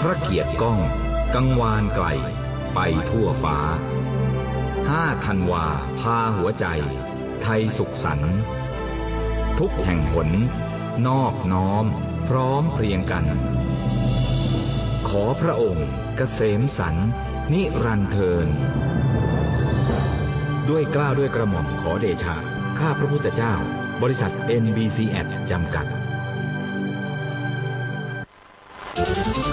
พระเกียรติก้อง กังวานไกล ไปทั่วฟ้าห้าธันวา พาหัวใจ ไทยสุขสันทุกแห่งหน นอบน้อม พร้อมเพรียงกัน ขอพระองค์เกษมสัน นิรันเทิน ด้วยกล้าวด้วยกระหม่อมขอเดชะข้าพระพุทธเจ้า บริษัท NBCS จำกัดรายการ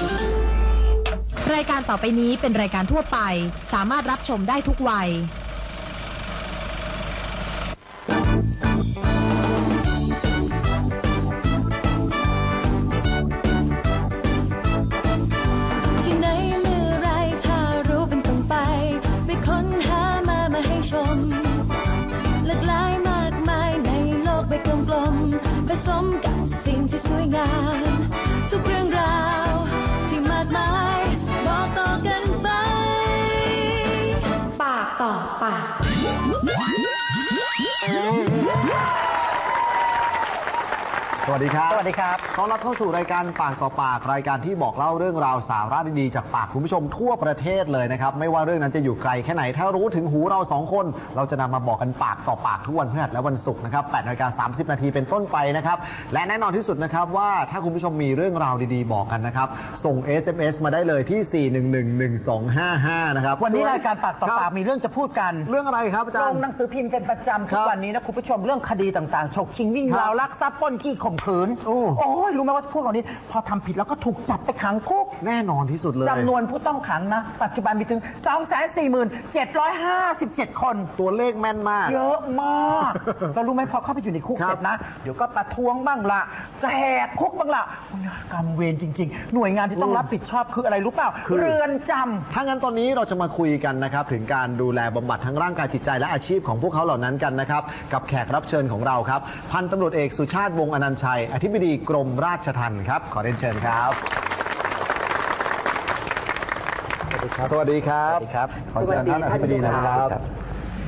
ต่อไปนี้เป็นรายการทั่วไป สามารถรับชมได้ทุกวัย ที่ไหนเมื่อไรถ้ารู้เป็นต้องไปไปค้น วัสดีครับ สวัสดีครับ ต้อนรับเข้าสู่รายการปากต่อปากรายการที่บอกเล่าเรื่องราวสาระดีๆจากปากคุณผู้ชมทั่วประเทศเลยนะครับ ไม่ว่าเรื่องนั้นจะอยู่ไกลแค่ไหน ถ้ารู้ถึงหูเราสองคน เราจะนำมาบอกกันปากต่อปากทุกวันพฤหัสและวันศุกร์นะครับ8นาฬิกา30 นาทีเป็นต้นไปนะครับ และแน่นอนที่สุดนะครับว่าถ้าคุณผู้ชมมีเรื่องราวดีๆ บอกกันนะครับ ส่ง SMS มาได้เลยที่ 4111255 นะครับวันนี้รายการปากต่อปากครับมีเรื่องจะพูดกันเรื่องอะไรครับอาจารลย์งหนังสือพิมพ์เป็นประจำทุคกรับวันนี้นะคุณผู้ชมเรื่องคดีต่างๆฉกชิงวิ่งครับราวลักทรัพย์ปล้นขี้ข่มขืน โอ้ โอ้ยรู้ไหมว่าพวกเหล่านี้ พอทำผิดแล้วก็ถูกจับไปขังคุกแน่นอนที่สุดเลย จำนวนผู้ต้องขังนะ ปัจจุบันมีถึง 247,757 คน ตัวเลขแม่นมาก เยอะมากเรารู้ไหมพอเข้าไปอยู่ในคุกครับเสร็จนะ เดี๋ยวก็ประท้วงบ้างละจะแหกคุกบ้างละโอ้ยกรรมเวรจริง ๆ หน่วยงานที่ต้องรับผิดชอบคืออะไรรู้เปล่า คือ เรือนจำ ถ้างั้นตอนนี้เราจะมาคุยกันนะครับถึงการดูแลบำบัดทั้งร่างกายจิตใจและอาชีพของพวกเขาเหล่านั้นกันนะครับ กับแขกรับเชิญของเราครับ พันตำรวจเอกสุชาติวงศ์อนันต์ชัยอธิบดีกรมราชทัณฑ์ครับ ขอเรียนเชิญครับ สวัสดีครับ สวัสดีครับ ขอเชิญท่านอธิบดีนะครับครับ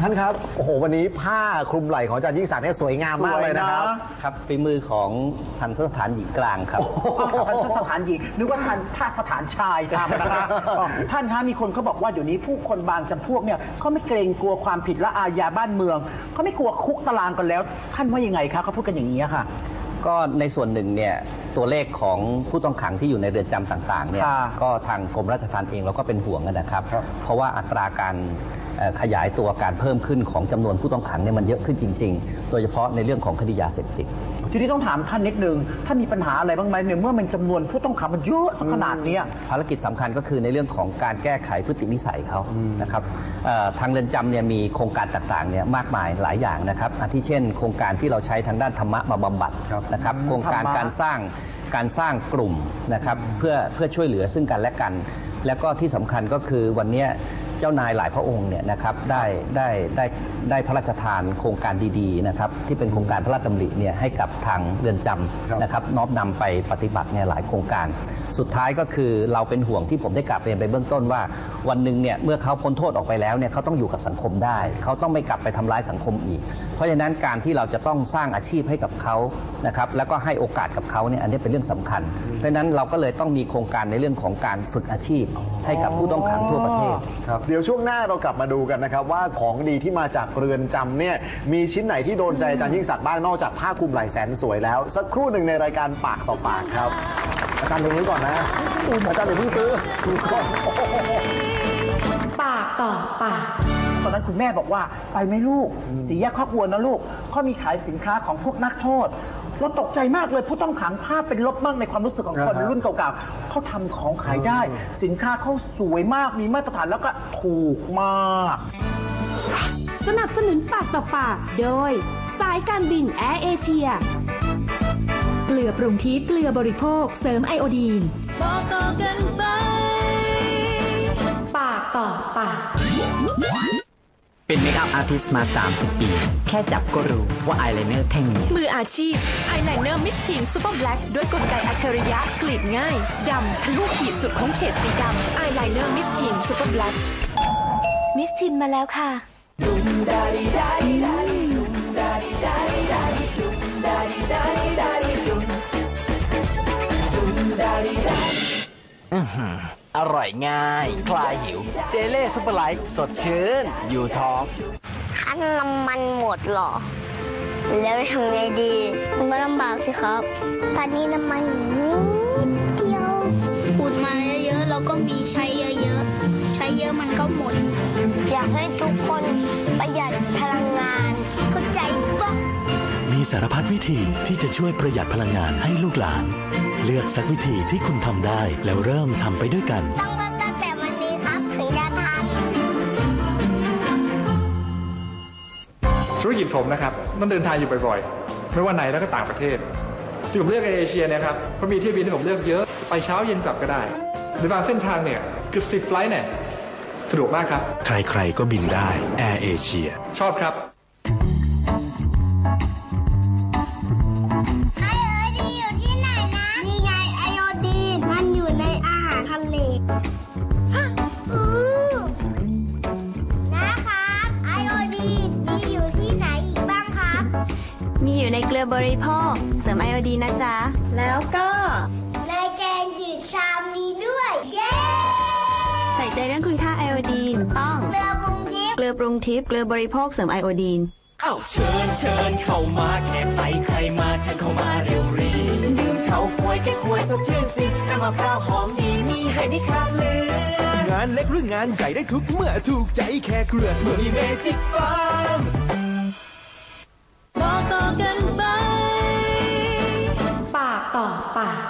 ท่านครับ โอ้โห วันนี้ผ้าคลุมไหล่ของอาจารย์ยิ่งศักดิ์เนี่ยสวยงามมากเลยนะครับสวยนะครับฝีมือของทันสถานหญิงกลางครับทันสถานหญิงนึกว่าทันท่าสถานชายทำนะคะอ๋อท่านคะมีคนเขาบอกว่าเดี๋ยวนี้ผู้คนบางจำพวกเนี่ยเขาไม่เกรงกลัวความผิดและอาญาบ้านเมืองเขาไม่กลัวคุกตารางกันแล้ว ท่านว่ายังไงคะเขาพูดกันอย่างนี้ค่ะ ก็ในส่วนหนึ่งเนี่ยตัวเลขของผู้ต้องขังที่อยู่ในเรือนจำต่างๆเนี่ยค่ะก็ทางกรมราชทัณฑ์เองเราก็เป็นห่วงนะครับ เพราะว่าอัตราการเอ่อขยายตัวการเพิ่มขึ้นของจำนวนผู้ต้องขังเนี่ยมันเยอะขึ้นจริง ๆ โดยเฉพาะในเรื่องของคดียาเสพติด ทีนี้ต้องถามท่านนิดนึงท่านมีปัญหาอะไรบ้างไหมเนี่ยเมื่อมันจำนวนผู้ต้องขังมันเยอะสักขนาดเนี้ย ภารกิจสำคัญก็คือในเรื่องของการแก้ไขพฤตินิสัยเขานะครับเอ่อทางเรือนจำเนี่ยมีโครงการต่างๆเนี่ยมากมายหลายอย่างนะครับอาทิเช่น โครงการที่เราใช้ทางด้านธรรมะมาบำบัดครับนะครับโครงการธรรมะ การสร้างการสร้างกลุ่มนะครับเพื่อเพื่อช่วยเหลือซึ่งกันและกัน แล้วก็ที่สำคัญก็คือวันเนี้ย เจ้านายหลายพระองค์เนี่ยนะครับได้ได้ได้ได้พระราชทานโครงการดีๆนะครับที่เป็นโครงการพระราชดำริเนี่ยให้กับทางเรือนจครับำนะครับน้อมนำไปปฏิบัติเนี่ยหลายโครงการ สุดท้ายก็คือเราเป็นห่วงที่ผมได้กลับเรียนไปเบื้องต้นว่า วันหนึ่งเนี่ยเมื่อเขาพ้นโทษออกไปแล้วเนี่ยเขาต้องอยู่กับสังคมได้ เขาต้องไม่กลับไปทำร้ายสังคมอีก เพราะฉะนั้นการที่เราจะต้องสร้างอาชีพให้กับเขานะครับแล้วก็ให้โอกาสกับเขาเนี่ยอันนี้เป็นเรื่องสำคัญ เพราะฉะนั้นเราก็เลยต้องมีโครงการในเรื่องของการฝึกอาชีพให้กับผู้ต้องขังทั่วประเทศครับเดี๋ยวช่วงหน้าเรากลับมาดูกันนะครับ ว่าของดีที่มาจากเรือนจำเนี่ยมีชิ้นไหนที่โดนใจอาจารย์ยิ่งศักดิ์บ้างนอกจากผ้าคลุมไหล่แสนสวยแล้ว สักครู่หนึ่งในรายการปากต่อปากครับ อาจารย์ดูนี้ก่อนนะอาจารย์เดี๋ยวเพิ่งซื้อดูก่อนปากต่อปาก ตอนนั้นคุณแม่บอกว่าไปไหม่ลูก สีแยกครอบครัวนะลูกเขามีขายสินค้าของพวกนักโทษ เราตกใจมากเลยผู้ต้องขังภาพเป็นลบมากในความรู้สึกของคนอ่าฮะรุ่นเก่าๆเขาทำของขายได้ สินค้าเขาสวยมากมีมาตรฐานแล้วก็ถูกมาก สนับสนุนปากต่อปากโดย สายการบินแอร์เอเชีย เกลือปรุงทิพย์เกลือบริโภคเสริมไอโอดีน บอกต่อกันไป ปากต่อปาก เป็นเมคอัพอาร์ติสต์มา 30 ปี แค่จับก็รู้ว่าอายไลเนอร์แท่งนี้มืออาชีพอายไลเนอร์มิสทีนซูเปอร์แบล็กด้วยกลไกอัจฉริยะกรีดง่ายดำทะลุขีดสุดของเฉดสีดำอายไลเนอร์มิสทีนซูเปอร์แบล็กมิสทินมาแล้วค่ะพอื้อหือ อร่อยง่าย คลายหิว เจเล่ซุปเปอร์ไลท์สดชื่น อยู่ท้องถ้าน้ำมันหมดเหรอ แล้วทำไงดีมันก็ลำบากสิครับ ตอนนี้น้ำมันอยู่นิดเดียวอุดมาเยอะๆแล้วก็มีใช้เยอะๆ ใช้เยอะมันก็หมด อยากให้ทุกคนประหยัดพลังงานเข้าใจปะมีสารพัดวิธีที่จะช่วยประหยัดพลังงานให้ลูกหลาน เลือกสักวิธีที่คุณทำได้ แล้วเริ่มทำไปด้วยกัน ต้องเริ่มตั้งแต่วันนี้ครับถึงจะทัน ธุรกิจผมนะครับต้องเดินทางอยู่บ่อยๆ ไม่ว่าในแล้วก็ต่างประเทศที่ผมเลือกแอร์เอเชียเนี่ยครับเพราะมีเที่ยวบินที่ผมเลือกเยอะไปเช้าเย็นกลับก็ได้ในบางเส้นทางเนี่ยคือสิบไฟลท์เนี่ยสะดวกมากครับ ใครๆก็บินได้แอร์เอเชียชอบครับ ลือบริโภค เสริมไอโอดีนนะจ๊ะ แล้วก็ในแกงจืดชามนี้ด้วย เย้ ใส่ใจเรื่องคุณค่าไอโอดีนต้องเรือปรุงทิพย์เกลือปรุงทิพย์เกลือบริโภคเสริมไอโอดีนเอ้าเชิญเชิญเข้ามาแค่ไปใครมาเชิญเข้ามาเร็วรีดื่มเฉาควยแก้ควยสดชื่นสิน้ำมะพร้าวหอมดีมีให้ได้คราบเลืองานเล็กหรืองานใหญ่ได้ทุกเมื่อถูกใจแค่เครือเมื่อมีเมจิกฟาร์มบอกต่อกันไปปาก ต่อปาก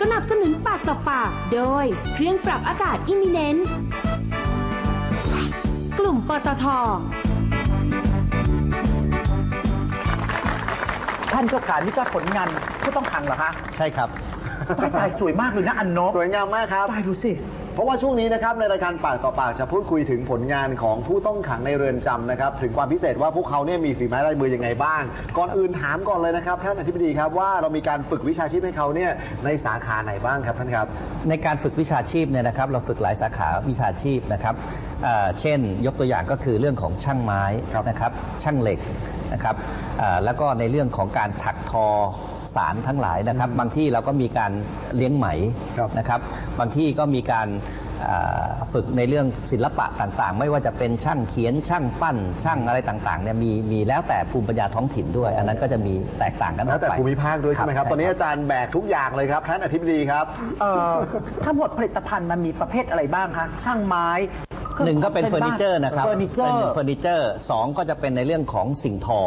สนับสนุนปากต่อปาก โดยเครื่องปรับอากาศอิมิเนนต์กลุ่มปตทท่านเจ้าขานี่ก็ผลงานผู้ต้องขังเหรอคะใช่ครับ ตายตายสวยมากเลยนะอันนบสวยงามมากครับ ตายดูสิ เพราะว่าช่วงนี้นะครับในรายการปากต่อปากจะพูดคุยถึงผลงานของผู้ต้องขังในเรือนจำนะครับถึงความพิเศษว่าพวกเขาเนี่ยมีฝีไม้ลายมือยังไงบ้าง ก่อนอื่นถามก่อนเลยนะครับท่านอธิบดีครับว่าเรามีการฝึกวิชาชีพให้เขาเนี่ยในสาขาไหนบ้างครับท่านครับ ในการฝึกวิชาชีพเนี่ยนะครับเราฝึกหลายสาขาวิชาชีพนะครับเอ่อเช่นยกตัวอย่างก็คือเรื่องของช่างไม้นะครับช่างเหล็กนะครับเอ่อแล้วก็ในเรื่องของการถักทอ สารทั้งหลายนะครับ บางที่เราก็มีการเลี้ยงไหมนะครับ บางที่ก็มีการเอ่อฝึกในเรื่องศิลปะต่างๆ ไม่ว่าจะเป็นช่างเขียนช่างปั้น ช่างอะไรต่างๆเนี่ยมีมีแล้วแต่ภูมิปัญญาท้องถิ่นด้วย อันนั้นก็จะมีแตกต่างกันอแล้อวกแต่ไปภูมิภาคด้วยใช่ไหมครับใช่ตอนนี้อาจารย์แบกทุกอย่างเลยครับท่านอธิบดีครับเอ่อทั้งหมดผลิตภัณฑ์มันมีประเภทอะไรบ้างคะช่างไม้ครื่ หนึ่งก็เป็นขเฟอร์นิเจอร์นะครับเฟอร์นิเจอเป็นร์เฟอร์นิเจอร์สองก็จะเป็นในเรื่องของสิ่งทอ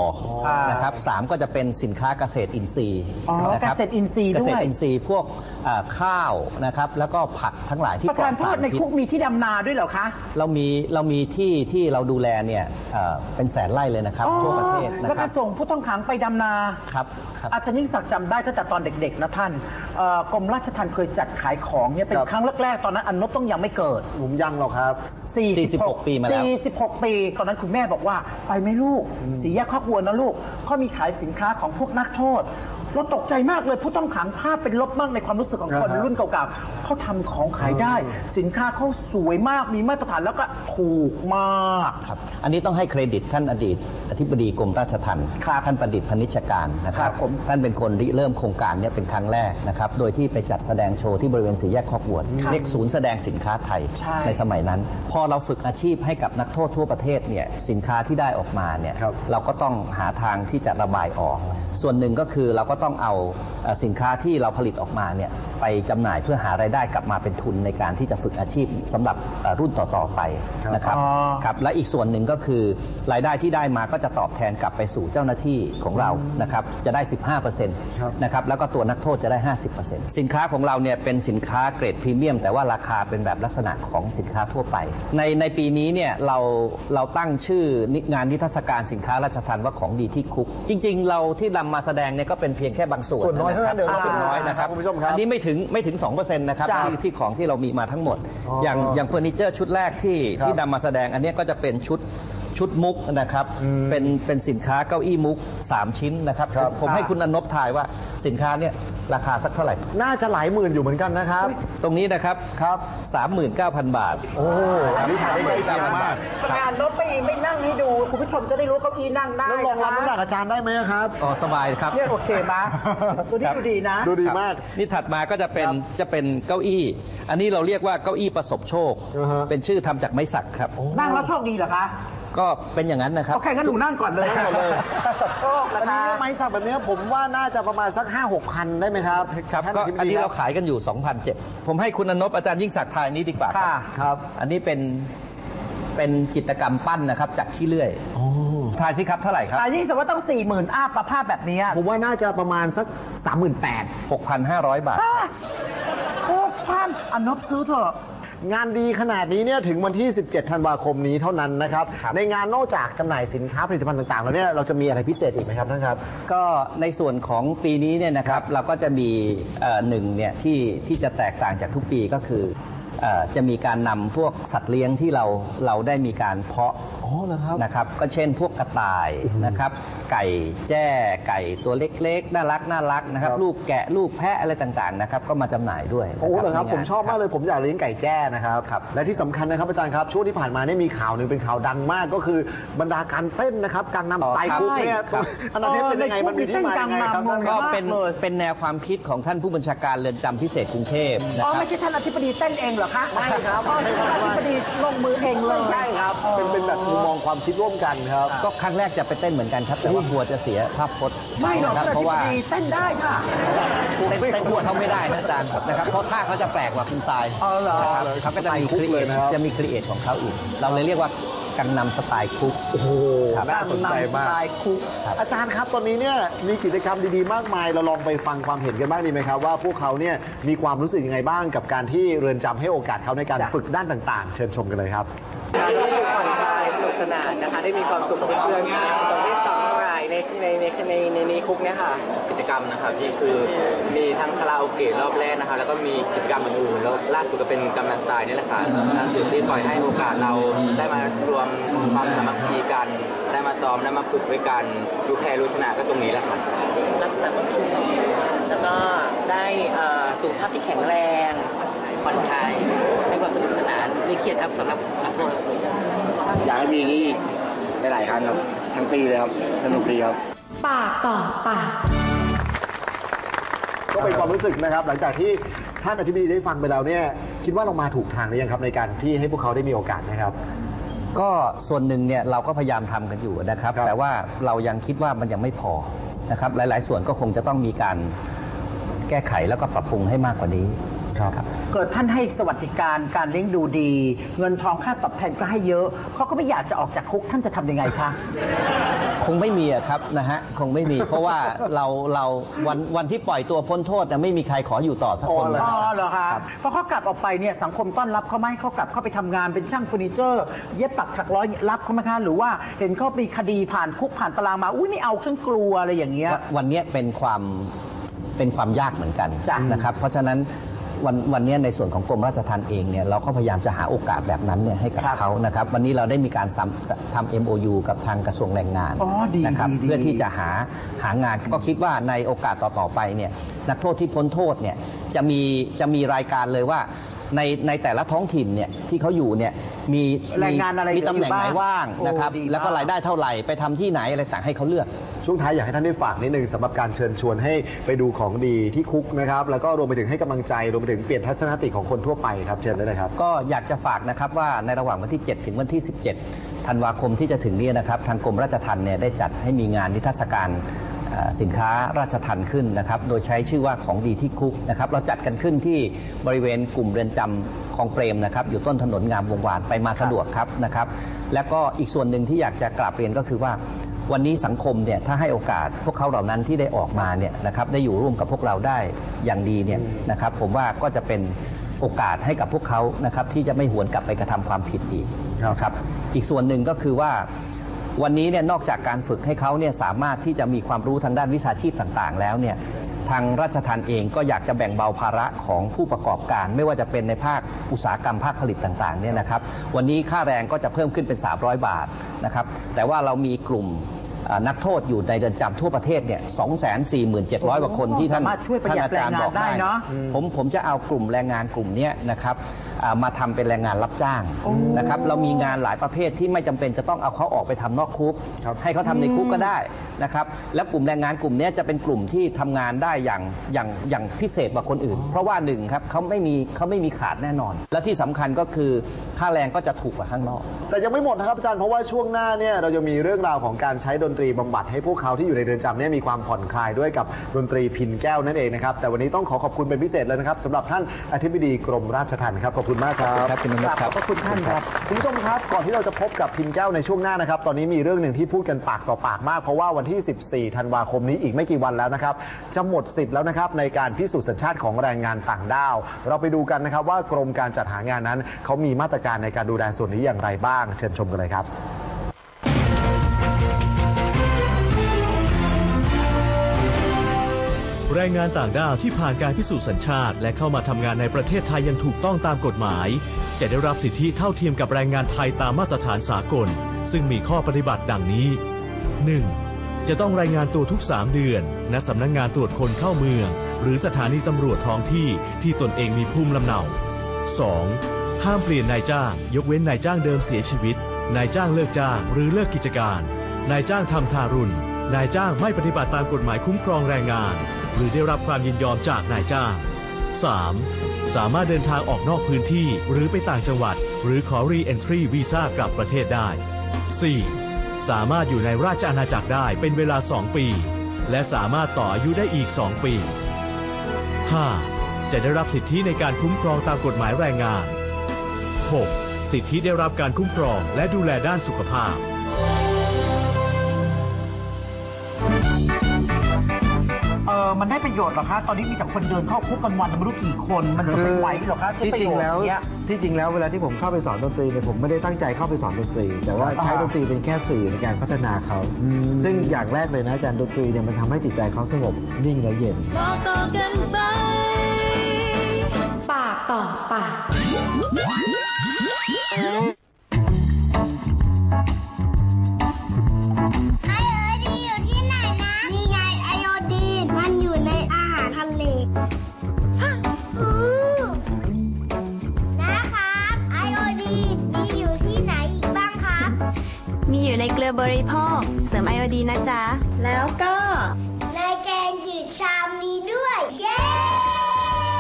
อานนะครับสามก็จะเป็นสินค้าเกษตรอินทรีย์อ๋อนะคบเกษตรอินทรีย์ด้วยเกษตรอินทรีย์พวกอ่าข้าวนะครับแล้วก็ผักทั้งหลายที่ประปลอธานดโทสาษรในพิษคุกมีที่ดำนาด้วยเหรอคะเรามีเรามีที่ที่เราดูแลเนี่ยเอ่อเป็นแสนไร่เลยนะครับทั่วประเทศนะแล้วคก็รับส่งผู้ต้องขังไปดำนาครับครับอาจารย์ยิ่งศักดิ์จำได้ตั้งแต่ตอนเด็กๆนะท่านเอ่อกรมราชทัณฑ์เคยจัดขายของเนี่ยเป็นครับครั้งแรกๆตอนนั้นอันนบต้องยังไม่เกิดผมยังหรอกครับ46 ปีมาแล้ว 46 ปี ตอนนั้นคุณแม่บอกว่า ไปไหม่ลูก สีแยกข้อกวัวนะลูกเขามีขายสินค้าของพวกนักโทษ เราตกใจมากเลยผู้ต้องขังภาพเป็นลบมากในความรู้สึกของคนอ่าฮะ รุ่นเก่าๆเขาทำของขายได้ สินค้าเขาสวยมากมีมาตรฐานแล้วก็ถูกมาก ครับอันนี้ต้องให้เครดิตท่านอดีต อธิบดีกรมราชทัณฑ์ท่านประดิษฐ์พนิชการนะครับท่านเป็นคนริเริ่มโครงการเนี้เป็นครั้งแรกนะครับโดยที่ไปจัดแสดงโชว์ที่บริเวณสี่แยกคอกวัวเรียกศูนย์แสดงสินค้าไทยใช่ในสมัยนั้น พอเราฝึกอาชีพให้กับนักโทษทั่วประเทศเนี่ยสินค้าที่ได้ออกมาเนี่ยเราก็ต้องหาทางที่จะระบายออก ส่วนหนึ่งก็คือเราก็ต้องต้องเอาสินค้าที่เราผลิตออกมาเนี่ยไปจำหน่ายเพื่อหารายได้กลับมาเป็นทุนในการที่จะฝึกอาชีพสำหรับเอ่อรุ่นต่อๆไปนะครับอ๋อครับและอีกส่วนหนึ่งก็คือรายได้ที่ได้มาก็จะตอบแทนกลับไปสู่เจ้าหน้าที่ของเรานะครับจะได้ 15%นะครับแล้วก็ตัวนักโทษจะได้ 50%สินค้าของเราเนี่ยเป็นสินค้าเกรดพรีเมียม แต่ว่าราคาเป็นแบบลักษณะของสินค้าทั่วไป ในในปีนี้เนี่ยเราเราตั้งชื่องานนิทรรศการสินค้าราชทันว่าของดีที่คุก จริง ๆ เราที่นำมาแสดงเนี่ยก็เป็นเพียงแค่บางส่วนส่วนน้อยเท่านั้นเดี๋ยวะครับส่วนน้อยนะครับคุณผู้ชมครับอันนี้ไม่ถึงไม่ถึง2%นะครับจ้ะที่ที่ของที่เรามีมาทั้งหมดอ๋อออย่างอย่างเฟอร์นิเจอร์ชุดแรกที่ครับที่นำมาแสดงอันเนี้ยก็จะเป็นชุด ชุดมุกนะครับ เป็นเป็นสินค้าเก้าอี้มุก 3 ชิ้นนะครับ ครับ ผมให้คุณอนบทายว่าสินค้าเนี่ยราคาสักเท่าไหร่ น่าจะหลายหมื่นอยู่เหมือนกันนะครับ ตรงนี้นะครับครับ 39,000 บาท โอ้อันนี้ทานได้ใกล้เคียงมากทำงานรถไม่ไม่นั่งให้ดู คุณผู้ชมจะได้รู้เก้าอี้นั่งได้แล้วลองรับน้ำหนักอาจารย์ได้ไหมครับ อ๋อสบายครับ เนี่ยโอเคมะตัวนี้ดูดีนะ ดูดีครับมากนี่ถัดมาก็จะเป็นจะเป็นเก้าอี้ อันนี้เราเรียกว่าเก้าอี้ประสบโชค อ่าฮะ เป็นชื่อทำจากไม้สักครับ นั่งแล้วโชคดีเหรอคะ ก็เป็นอย่างนั้นนะครับ โอเคงั้นหนูนั่งก่อนเลยประสบโชคนะอันนี้คะ เนี่ยไม้สักแบบเนี้ยผมว่าน่าจะประมาณสัก 5 6พันได้ไหมครับครับท่าก็ธิบดีอันนี้เราคบขายกันอยู่ 2,007ผมให้คุณอนบอาจารย์ยิ่งศักดิ์ทายนี้ดีกว่าครับ ค่ะครับ อันนี้เป็นเป็นจิตรกรรมปั้นนะครับ จากขี้เลื่อยทายสิครับเท่าไหร่ครับ อันนี้สมมติว่าต้อง4ี่หมื่นอาประภาพแบบนี้ผมว่าน่าจะประมาณสัก 38,000 6,500 บาท หกพันอันนบซื้อเถอะ งานดีขนาดนี้เนี่ยถึงวันที่ 17 ธันวาคมนี้เท่านั้นนะครับ ในงานนอกจากจำหน่ายสินค้าผลิตภัณฑ์ต่างๆ แล้วเนี่ยเราจะมีอะไรพิเศษอีกไหมครับท่านครับ ก็ในส่วนของปีนี้เนี่ยนะครับเราก็จะมีเอ่อหนึ่งเนี่ยที่ที่จะแตกต่างจากทุกปีก็คือเอ่อจะมีการนำพวกสัตว์เลี้ยงที่เราเราได้มีการเพาะ อ๋อเหรอครับ นะครับก็เช่นพวกกระต่ายนะครับไก่แจ้ไก่ตัวเล็กๆ น่ารักน่ารักนะครับครับ ลูกแกะลูกแพะอะไรต่างๆนะครับก็มาจำหน่ายด้วยโอ้เหรอครับ ในงานผมชอบมากเลยผมอยากเลี้ยงไก่แจ้นะครับ ครับ และที่สำคัญนะครับอาจารย์ครับช่วงที่ผ่านมาเนี่ยมีข่าวหนึ่งเป็นข่าวดังมากก็คือบรรดาการเต้นนะครับกลางนำสไตล์คุกเนี่ยครับ อันนั้นเนี่ยเป็นยังไงมันมีที่มายังไงครับท่านคก็รับ เป็นมากเลย เป็นแนวความคิดของท่านผู้บัญชาการเรือนจำพิเศษกรุงเทพนะอ๋อครับ ไม่ใช่ท่านอธิบดีเต้นเองเหรอคะไม่ครับอ๋อท่านอธิบดีลงมือเองเลย ใช่ครับ เป็นเป็นแบบมุมมองความคิดร่วมกันครับ ก็ครั้งแรกจะไปเต้นเหมือนกันครับแต่ว่ากลัวจะเสียภาพพจน์ไม่หรอกนะคท่ารันบอเพธิราะบว่าดีเต้นได้ค่ะ เต้นเต้นทั่วเขาไม่ได้นะอาจารย์นะครับเพราะท่าเขาจะแปลกกว่าคุณทรายอ๋อเหรอ นะครับเขาก็จะมีสไตล์คุคกรีเลเอยทนะครับจะมีครีเอทของเขาอีก เราเลยเรียกว่ากังนำสไตล์คุก โอ้โหครับ น่าสนใจมากสไตล์คุกอาจารย์ครับตอนนี้เนี่ยมีกิจกรรมดีๆ มากมาย เราลองไปฟังความเห็นกันบ้างดีไหมครับ ว่าพวกเขาเนี่ยมีความรู้สึกยังไงบ้างกับการที่เรือนจำให้โอกาสเขาในการจ้ะฝึกด้านต่าง ๆ เชิญชมกันเลยครับ การได้ผ่อนคลายสนุกสนานนะคะ ได้มีความสุขกับเพื่อนๆต่ คุกเนี่ยค่ะ กิจกรรมนะครับที่คือมีทั้งคาราโอเกะรอบแรกนะครับแล้วก็มีกิจกรรมอื่นๆแล้วล่าสุดก็เป็นกำนันสไตล์นี่แหละค่ะล่าสุดที่ปล่อยให้โอกาสเราได้มารวมความสามัคคีกัน ได้มาซ้อมได้มาฝึกด้วยกันรู้แพ้รู้ชนะก็ตรงนี้แหละค่ะรักสามัคคีแล้วก็ได้เอ่อสุขภาพที่แข็งแรงผ่อนคลายให้ความสนุกสนานไม่เครียดครับสำหรับนักโทษอยากให้มีอย่างนี้อีกหลายๆครั้งครับทั้งปีเลยครับ สนุกดีครับ ปากต่อปาก ก็เป็นความรู้สึกนะครับ หลังจากที่ท่านอธิบดีได้ฟังไปแล้วเนี่ยคิดว่าเรามาถูกทางหรือยังครับในการที่ให้พวกเขาได้มีโอกาสนะครับ ก็ส่วนหนึ่งเนี่ยเราก็พยายามทำกันอยู่นะครับ ครับ แต่ว่าเรายังคิดว่ามันยังไม่พอนะครับ หลาย ๆ ส่วนก็คงจะต้องมีการแก้ไขแล้วก็ปรับปรุงให้มากกว่านี้ ครับ เกิดท่านให้สวัสดิการการเลี้ยงดูดี เงินทองค่าตอบแทนก็ให้เยอะเขาก็ไม่อยากจะออกจากคุกท่านจะทำยังไงคะ คงไม่มีอะครับนะฮะคงไม่มีเพราะว่าเราเราวันวันที่ปล่อยตัวพ้นโทษเนี่ยไม่มีใครขออยู่ต่อสักคนเลย อ๋อเหรอคะเพราะเขากลับออกไปเนี่ยสังคมต้อนรับเขาไหมเขากลับเข้าไปทำงานเป็นช่างเฟอร์นิเจอร์ เย็บปักถักร้อยรับเขาไหมคะหรือว่าเห็นเขามีคดีผ่านคุกผ่านตารางมาอุ้ยไม่เอาฉันกลัวอะไรอย่างเงี้ย วันวันเนี้ยเป็นความเป็นความยากเหมือนกันนะครับ เพราะฉะนั้น วันวันเนี้ยในส่วนของกรมราชทัณฑ์เองเนี่ยเราก็พยายามจะหาโอกาสแบบนั้นเนี่ยให้กับเขานะครับวันนี้เราได้มีการทำทำ MOU กับทางกระทรวงแรงงานอ๋อดีนะครับดีดีเพื่อที่จะหาหางานก็คิดว่าในโอกาสต่อๆไปเนี่ยนักโทษที่พ้นโทษเนี่ยจะมีจะมีรายการเลยว่าในในแต่ละท้องถิ่นเนี่ยที่เขาอยู่เนี่ย มีแรงงานอะไรมีตำแหน่งไหนอยู่บ้างว่างนะครับ โอ้ดีมาก แล้วก็รายได้เท่าไหร่ไปทำที่ไหนอะไรต่างให้เขาเลือก ช่วงท้ายอยากให้ท่านได้ฝากนิดนึงสำหรับการเชิญชวนให้ไปดูของดีที่คุกนะครับ แล้วก็รวมไปถึงให้กำลังใจ รวมไปถึงเปลี่ยนทัศนคติของคนทั่วไปครับ เชิญได้เลยครับ ก็อยากจะฝากนะครับว่าในระหว่างวันที่ 7 ถึงวันที่ 17 ธันวาคมที่จะถึงเนี้นะครับ ทางกรมราชทัณฑ์เนี่ยได้จัดให้มีงานนิทรรศการเอ่อ สินค้าราชทัณฑ์ขึ้นนะครับ โดยใช้ชื่อว่าของดีที่คุกนะครับ เราจัดกันขึ้นที่บริเวณกลุ่มเรือนจำคลองเปรมนะครับ อยู่ต้นถนนงามวงวานไปมาสะดวกครับนะครับ แล้วก็อีกส่วนหนึ่งที่อยากจะกราบเรียนก็คือว่าวันนี้สังคมเนี่ยถ้าให้โอกาสพวกเขาเหล่านั้นที่ได้ออกมาเนี่ยนะครับได้อยู่ร่วมกับพวกเราได้อย่างดีเนี่ยนะครับ ผมว่าก็จะเป็นโอกาสให้กับพวกเขานะครับที่จะไม่หวนกลับไปกระทำความผิดอีกนะครับ อีกส่วนหนึ่งก็คือว่า วันนี้เนี่ยนอกจากการฝึกให้เขาเนี่ยสามารถที่จะมีความรู้ทางด้านวิชาชีพต่างๆ แล้วเนี่ยทางราชทันเองก็อยากจะแบ่งเบาภาระของผู้ประกอบการ ไม่ว่าจะเป็นในภาคอุตสาหกรรมภาคผลิตต่างๆเนี่ยนะครับ วันนี้ค่าแรงก็จะเพิ่มขึ้นเป็น 300 บาทนะครับแต่ว่าเรามีกลุ่ม นักโทษอยู่ในเรือนจำทั่วประเทศเนี่ย247,700กว่าคนที่ท่านสามารถช่วยประหยัดท่านอาจารย์บอกแรงงานได้เนอะผมผมจะเอากลุ่มแรงงานกลุ่มเนี้ยนะครับอ่ามาทำเป็นแรงงานรับจ้างนะครับเรามีงานหลายประเภทที่ไม่จำเป็นจะต้องเอาเขาออกไปทำนอกคุก ให้เขาทำในคุกก็ได้นะครับแล้วกลุ่มแรงงานกลุ่มเนี้ยจะเป็นกลุ่มที่ทำงานได้อย่างอย่างอย่างพิเศษกว่าคนอื่น เพราะว่าหนึ่งครับเขาไม่มีเขาไม่มีขาดแน่นอน และที่สำคัญก็คือค่าแรงก็จะถูกกว่าข้างนอก แต่ยังไม่หมดนะครับอาจารย์เพราะว่าช่วงหน้าเนี่ยเราจะมีเรื่องราวของการใช้ดนตรีบำบัดให้พวกเขาที่อยู่ในเรือนจำเนี่ยมีความผ่อนคลายด้วยกับดนตรีพินแก้วนั่นเองนะครับแต่วันนี้ต้องขอขอบคุณเป็นพิเศษเลยนะครับสำหรับท่านอธิบดีกรมราชทัณฑ์ครับขอบคุณมากครับ ขอบคุณครับคุณนพครับ ขอบคุณท่านครับคุณผู้ชมครับก่อนที่เราจะพบกับพินแก้วในช่วงหน้านะครับ ตอนนี้มีเรื่องหนึ่งที่พูดกันปากต่อปากมาก เพราะว่าวันที่ 14 ธันวาคมนี้อีกไม่กี่วันแล้วนะครับ จะหมดสิทธิ์แล้วนะครับในการพิสูจน์สัญชาติของแรงงานต่างด้าว เราไปดูกันนะครับว่ากรมการจัดหางานนั้นเขามีมาตรการการในการดูแลส่วนนี้อย่างไรบ้าง เชิญชมกันเลยครับแรงงานต่างด้าวที่ผ่านการพิสูจน์สัญชาติ และเข้ามาทำงานในประเทศไทยยังถูกต้องตามกฎหมาย จะได้รับสิทธิเท่าเทียมกับแรงงานไทยตามมาตรฐานสากล ซึ่งมีข้อปฏิบัติดังนี้ 1. จะต้องรายงานตัวทุก 3 เดือน ณสำนักงงานตรวจคนเข้าเมือง หรือสถานีตำรวจท้องที่ที่ตนเองมีภูมิลำเนา 2. ห้ามเปลี่ยนนายจ้าง ยกเว้นนายจ้างเดิมเสียชีวิต นายจ้างเลิกจ้างหรือเลิกกิจการ นายจ้างทำทารุณ นายจ้างไม่ปฏิบัติตามกฎหมายคุ้มครองแรงงาน หรือได้รับความยินยอมจากนายจ้าง 3. สามารถเดินทางออกนอกพื้นที่หรือไปต่างจังหวัด หรือขอ Re-entry Visa กลับประเทศได้ 4. สามารถอยู่ในราชอาณาจักรได้เป็นเวลา 2 ปี และสามารถต่ออายุได้อีก 2 ปี 5. จะได้รับสิทธิในการคุ้มครองตามกฎหมายแรงงาน 6. สิทธิได้รับการคุ้มครองและดูแลด้านสุขภาพ เออมันได้ประโยชน์เหรอคะ ตอนนี้มีแต่คนเดินเข้าคุกกันวันไม่รู้กี่คน มันจะไปไหวเหรอคะใช้ที่ประจริโยงชน์แล้วเนี้ย ที่จริงแล้วเวลาที่ผมเข้าไปสอนดนตรีเนี่ยผมไม่ได้ตั้งใจเข้าไปสอนดนตรี แต่ว่าอ่า ใช้ดนตรีเป็นแค่สื่อในการพัฒนาเขา ซึ่งอย่างแรกเลยนะอาจารย์ดนตรีเนี่ยมันทำให้จิตใจเขาสงบนิ่งและเย็น บอกต่อกันไป ปากต่อปาก มันอยู่ในอาหารทะเลฮะอือนะครับไอโอดีนมีอยู่ที่ไหนอีกบ้างครับมีอยู่ในเกลือบริโภคเสริมไอโอดีนนะจ๊ะ แล้วก็ในแกงจืดชามนี้ด้วย เย้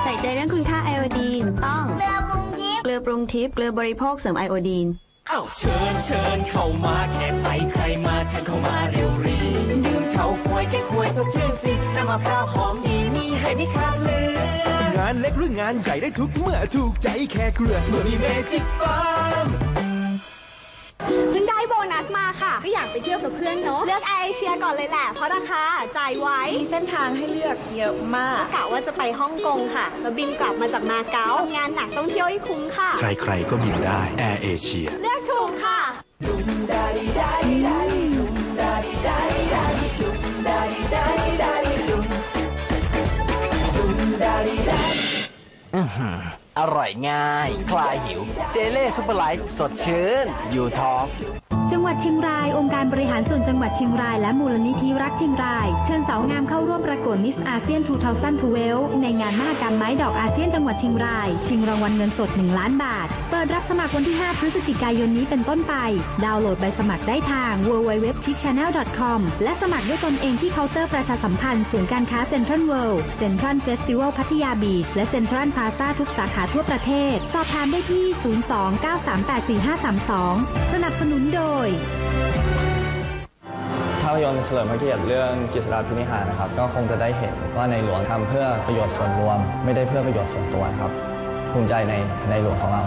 ใส่ใจเรื่องคุณค่าไอโอดีนต้องเรือปรุงทิพย์ เกลือปรุงทิพย์เกลือบริโภคเสริมไอโอดีน เอ้าเชิญเชิญเข้ามาแค่ไปใครมาเชิญเข้ามาเร็วรีดื่มเฉาควยแก้ควยสดชื่นสิน้ำมะพร้าวหอมดีมีให้ไม่ขาดเลยงานเล็กหรืองานใหญ่ได้ทุกเมื่อถูกใจแค่เกลือเมื่อมีเมจิกฟาร์ม มาค่ะ ก็อยากไปเที่ยวกับเพื่อนเนาะ เลือกแอร์เอเชียก่อนเลยแหละ เพราะราคาจ่ายไว้ มีเส้นทางให้เลือกเยอะมากกะว่าจะไปฮ่องกงค่ะ แล้วบินกลับมาจากมาเก๊าทำงานหนักต้องเที่ยวให้คุ้มค่ะ ใครๆ ก็บินได้แอร์เอเชียเลือกถูกค่ะอื้อหื อร่อยง่าย คลายหิว เจเล่ซุปเปอร์ไลท์สดชื่น อยู่ท้อง จังหวัดเชียงราย องค์การบริหารส่วนจังหวัดเชียงรายและมูลนิธิรักเชียงราย เชิญสาวงามเข้าร่วมประกวดมิสอาเซียน2012 ในงานมหกรรมไม้ดอกอาเซียนจังหวัดเชียงราย ชิงรางวัลเงินสด 1 ล้านบาท เปิดรับสมัครวันที่ 5 พฤศจิกายนนี้เป็นต้นไป ดาวน์โหลดใบสมัครได้ทาง www.chickchannel.com และสมัครด้วยตนเองที่เคาน์เตอร์ประชาสัมพันธ์ศูนย์การค้าเซ็นทรัลเวิลด์เซ็นทรัลเฟสติวัลพัทยาบีชและเซ็นทรัลพลาซาทุกสาขาทั่วประเทศ สอบถามได้ที่ 02-9384532 สนับสนุนโดย ภาพยนตร์เฉลิมพระเกียรติเรื่องกฤษฎาพินิหารนะครับ ก็คงจะได้เห็นว่าในหลวงทำเพื่อประโยชน์ส่วนรวม ไม่ได้เพื่อประโยชน์ส่วนตัวนะครับ ภูมิใจในในหลวงของเรา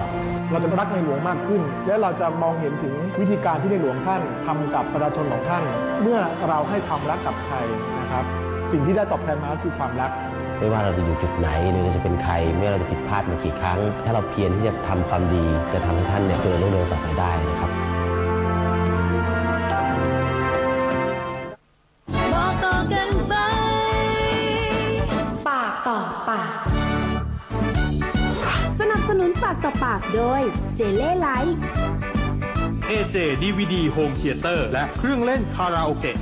เราจะรักในหลวงมากขึ้น และเราจะมองเห็นถึงวิธีการที่ในหลวงท่านทำกับประชาชนของท่าน เมื่อเราให้ความรักกับใครนะครับ สิ่งที่ได้ตอบแทนมาก็คือความรัก ไม่ว่าเราจะอยู่จุดไหนหรือเราจะเป็นใครไม่ว่าเราจะผิดพลาดมากี่ครั้ง ถ้าเราเพียรที่จะทำความดีจะทำให้ท่านเนี่ยเจริญรุ่งเรืองต่อไปได้นะครับสนับสนุนปากต่อปากโดยเจเล่ไลท์เอเจดี DVD Home ร์เตอร์และเครื่องเล่นคาราโอเกะ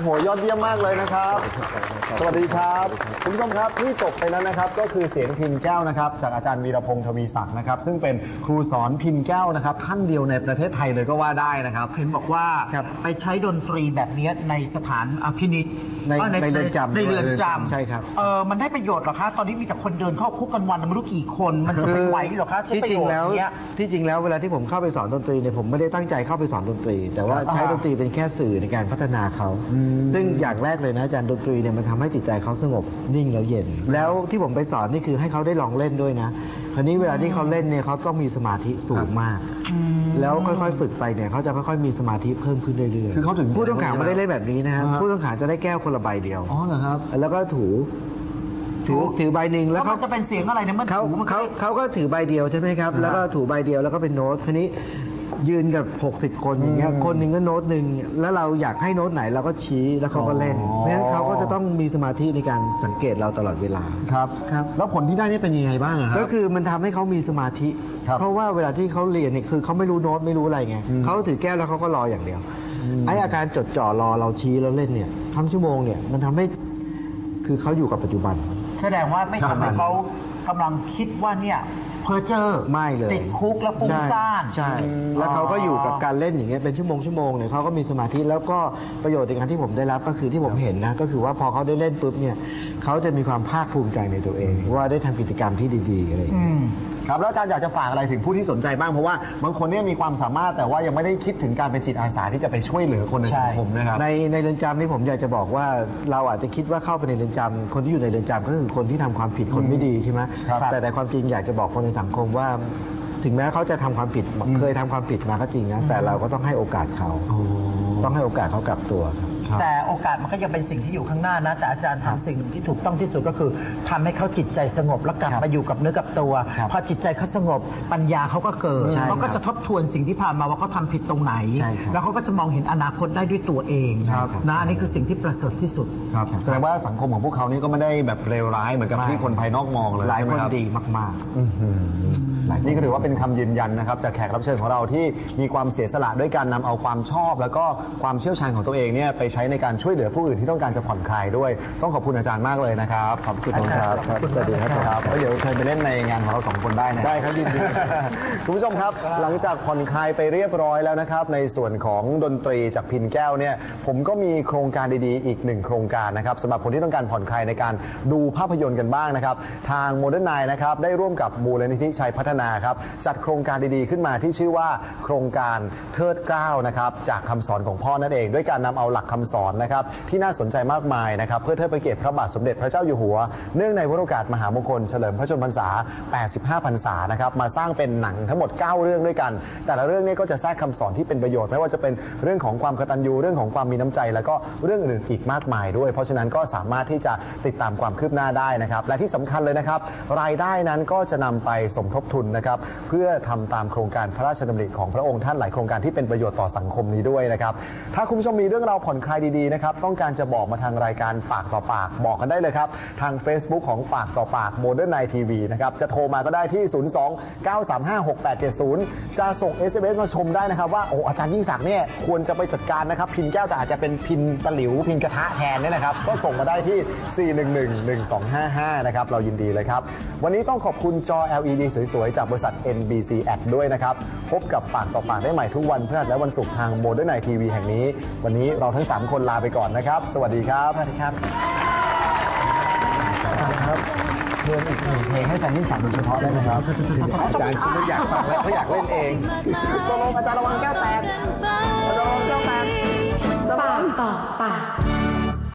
โอ้โหยอดเยี่ยมมากเลยนะครับ สวัสดีครับคุณผู้ชมครับที่จบไปนั้นนะครับ ก็คือเสียงพินแก้วนะครับ จากอาจารย์วีรพงศ์ทวีศักดิ์นะครับ ซึ่งเป็นครูสอนพินแก้วนะครับท่านเดียวในประเทศไทยเลยก็ว่าได้นะครับ เห็นบอกว่าไปใช้ดนตรีแบบนี้ในสถานอภินิษฐ์ ในอ่อในเรือนจำในเรือนจใช่ครับำเออมันได้ประโยชน์เหรอคะ ตอนนี้มีแต่คนเดินเข้าคุกกันวันไม่รู้กี่คนมันจะไปไหวเหรอคะใช้ที่ประจริโยงชน์แล้วเนี้ย ที่จริงแล้วเวลาที่ผมเข้าไปสอนดนตรีเนี่ยผมไม่ได้ตั้งใจเข้าไปสอนดนตรี แต่ว่าอ่าใช้ดนตรีเป็นแค่สื่อในการพัฒนาเขา ซึ่งอย่างแรกเลยนะอาจารย์ดนตรีเนี่ยมันทำให้จิตใจเขาสงบนิ่งแล้วเย็น แล้วที่ผมไปสอนนี่คือให้เขาได้ลองเล่นด้วยนะ คราวนี้เวลาที่เขาเล่นเนี่ยเขาต้องมีสมาธิสูงมาก แล้วค่อยๆ ฝึกไปเนี่ยเขาจะค่อยๆมีสมาธิเพิ่มขึ้นเรื่อยๆคือเขาถึงผู้ต้องขังไม่ได้เล่นแบบนี้นะฮะอ่าฮะ ผู้ต้องขังจะได้แก้วคนละใบเดียว อ๋อเหรอครับ แล้วก็ถูถือถือใบหนึ่งแล้แล้ววมัเขานจะเป็นเสียงอะไรเนี่ยมันเขาถูมันก็เขาเขาก็ถือใบเดียวใช่ไหมครับ แล้วก็ถูใบเดียวแล้วก็เป็นโน้ตทีนี้ ยืนกับ 60 คนอย่างเงี้ยคนหนึ่งก็โน้ตหนึ่งแล้วเราอยากให้โน้ตไหนเราก็ชี้แล้วเขาก็เล่นอ๋อ เพราะฉะนั้นเขาก็จะต้องมีสมาธิในการสังเกตเราตลอดเวลา ครับ ครับ แล้วผลที่ได้นี่เป็นยังไงบ้างอะครับก็คือมันทำให้เขามีสมาธิเพราะว่าเวลาที่เขาเรียนเนี่ยคือเขาไม่รู้โน้ตไม่รู้อะไรไงเขาถือแก้วแล้วเขาก็รออย่างเดียวไอ้อาการจดจ่อรอเราชี้แล้วเล่นเนี่ยทั้งชั่วโมงเนี่ยมันทำให้คือเขาอยู่กับปัจจุบัน แสดงว่าไม่ทำให้เขากำลังคิดว่าเนี่ย เพอเจอร์ไม่เลยติดคุกแล้วฟุ้งซ่านใช่ใช่ แล้วเขาก็อยู่กับการเล่นอย่างเงี้ยเป็นชั่วโมงชั่วโมงเนี่ยเขาก็มีสมาธิแล้วก็ประโยชน์ในการที่ผมได้รับก็คือที่ผมเห็นนะก็คือว่าพอเขาได้เล่นปุ๊บเนี่ยเขาจะมีความภาคภูมิใจในตัวเอง ว่าได้ทำกิจกรรมที่ดีๆอะไรอย่างเงี้ย ครับแล้วอาจารย์อยากจะฝากอะไรถึงผู้ที่สนใจบ้างเพราะว่าบางคนเนี่ยมีความสามารถแต่ว่ายังไม่ได้คิดถึงการเป็นจิตอาสาที่จะไปช่วยเหลือคนในสังคมนะครับ ในในเรือนจำนี่ผมอยากจะบอกว่าเราอาจจะคิดว่าเข้าไปในเรือนจำคนที่อยู่ในเรือนจำก็คือคนที่ทำความผิดคนไม่ดีใช่ไหมครับแต่ในความจริงอยากจะบอกคนในสังคมว่า ถึงแม้เขาจะทำความผิดเคยทำความผิดมาก็จริงนะแต่เราก็ต้องให้โอกาสเขา ต้องให้โอกาสเขากลับตัวครับ แต่โอกาสมันก็ยังเป็นสิ่งที่อยู่ข้างหน้านะ แต่อาจารย์ทำสิ่งหนึ่งที่ถูกต้องที่สุดก็คือทำให้เขาจิตใจสงบแล้วกลับมาอยู่กับเนื้อกับตัวพอจิตใจเขาสงบปัญญาเขาก็เกิดใช่ครับเขาก็จะทบทวนสิ่งที่ผ่านมาว่าเขาทำผิดตรงไหน ใช่ครับแล้วเขาก็จะมองเห็นอนาคตได้ด้วยตัวเองครับ นะอันนี้คือสิ่งที่ประเสริฐที่สุด ครับแสดงว่าสังคมของพวกเขานี่ก็ไม่ได้แบบเลวร้ายเหมือนกับที่คนภายนอกมองเลยหลายใช่ไหมคนครับดีมากอื้อหือนี่ก็ถือว่าเป็นคำยืนยันนะครับจากแขกรับเชิญของเราที่มีความเสียสละด้วยการนำเอาความชอบ แล้วก็ความเชี่ยวชาญของตัวเองเนี่ยไปใช้ในการช่วยเหลือผู้อื่นที่ต้องการจะผ่อนคลายด้วย ต้องขอบคุณอาจารย์มากเลยนะครับขอบคุณครับครับสวัสดีครับครับแล้วเดี๋ยวเชิญไปเล่นในงานของเราสองคนได้นะได้ครับยินดีคุณผู้ชมครับ หลังจากผ่อนคลายไปเรียบร้อยแล้วนะครับ ในส่วนของดนตรีจากพินแก้วเนี่ยผมก็มีโครงการดีๆ อีกหนึ่งโครงการนะครับสำหรับคนที่ต้องการผ่อนคลายในการดูภาพยนตร์กันบ้างนะครับ ทางโมเดิร์นไนนะครับได้ร่วมกับมูลนิธิชัยพัฒนาครับจัดโครงการดีๆ ขึ้นมาที่ชื่อว่า โครงการเทิดเกล้านะครับจากคำสอนของพ่อนั่นเอง ด้วยการนำเอาหลักคำำสอนนะครับที่น่าสนใจมากมายนะครับเพื่อเทิดพระเกียรติพระบาทสมเด็จพระเจ้าอยู่หัว เนื่องในวโรกาสมหามงคลเฉลิมพระชนมพรรษา 85 พรรษานะครับมาสร้างเป็นหนังทั้งหมด 9 เรื่องด้วยกัน แต่ละเรื่องนี้ก็จะแทรกคำสอนที่เป็นประโยชน์ ไม่ว่าจะเป็นเรื่องของความกตัญญูเรื่องของความมีน้ำใจ แล้วก็เรื่องอื่นอีกมากมายด้วย เพราะฉะนั้นก็สามารถที่จะติดตามความคืบหน้าได้นะครับและที่สำคัญเลยนะครับรายได้นั้นก็จะนำไปสมทบทุนนะครับเพื่อทำตามโครงการพระราชดำริของพระองค์ท่านหลายโครงการที่เป็นประโยชน์ต่อสังคมนี้ด้วยนะครับถ้าคุณผู้ชมมีเรื่องราวผ่อนคลายดีๆนะครับต้องการจะบอกมาทางรายการปากต่อปากบอกกันได้เลยครับ ทาง Facebook ของปากต่อปากโมเดิร์นไนทีวีนะครับจะโทรมาก็ได้ที่ 02 935 6870 จะส่ง SMS มาชมได้นะครับ ว่าโอ้อาจารย์ยิ่งศักดิ์เนี่ยควรจะไปจัดการนะครับ พินแก้วแต่อาจจะเป็นพินตะหลิว พินกระทะแทนเนี่ยนะครับ ก็ส่งมาได้ที่ 4111255 นะครับ เรายินดีเลยครับ วันนี้ต้องขอบคุณจอ LED สวยๆ จากบริษัท NBC Ad ด้วยนะครับ พบกับปากต่อปากได้ใหม่ทุกวันพฤหัสและวันศุกร์ทางโมเดิร์นไนทีวีแห่งนี้ วันนี้เราทั้ง 3คนลาไปก่อนนะครับ สวัสดีครับ สวัสดีครับครับเพิ่มอีกหนึ่งเพลงให้อาจารย์ยิ่งศักดิ์โดยเฉพาะได้ไหมครับอาจารย์เขาไม่อยากฟังแล้วเขาอยากเล่นเองตกลงอาจารย์ระวังแก้วแตกอาจารย์ระวังแก้วแตกปากต่อปาก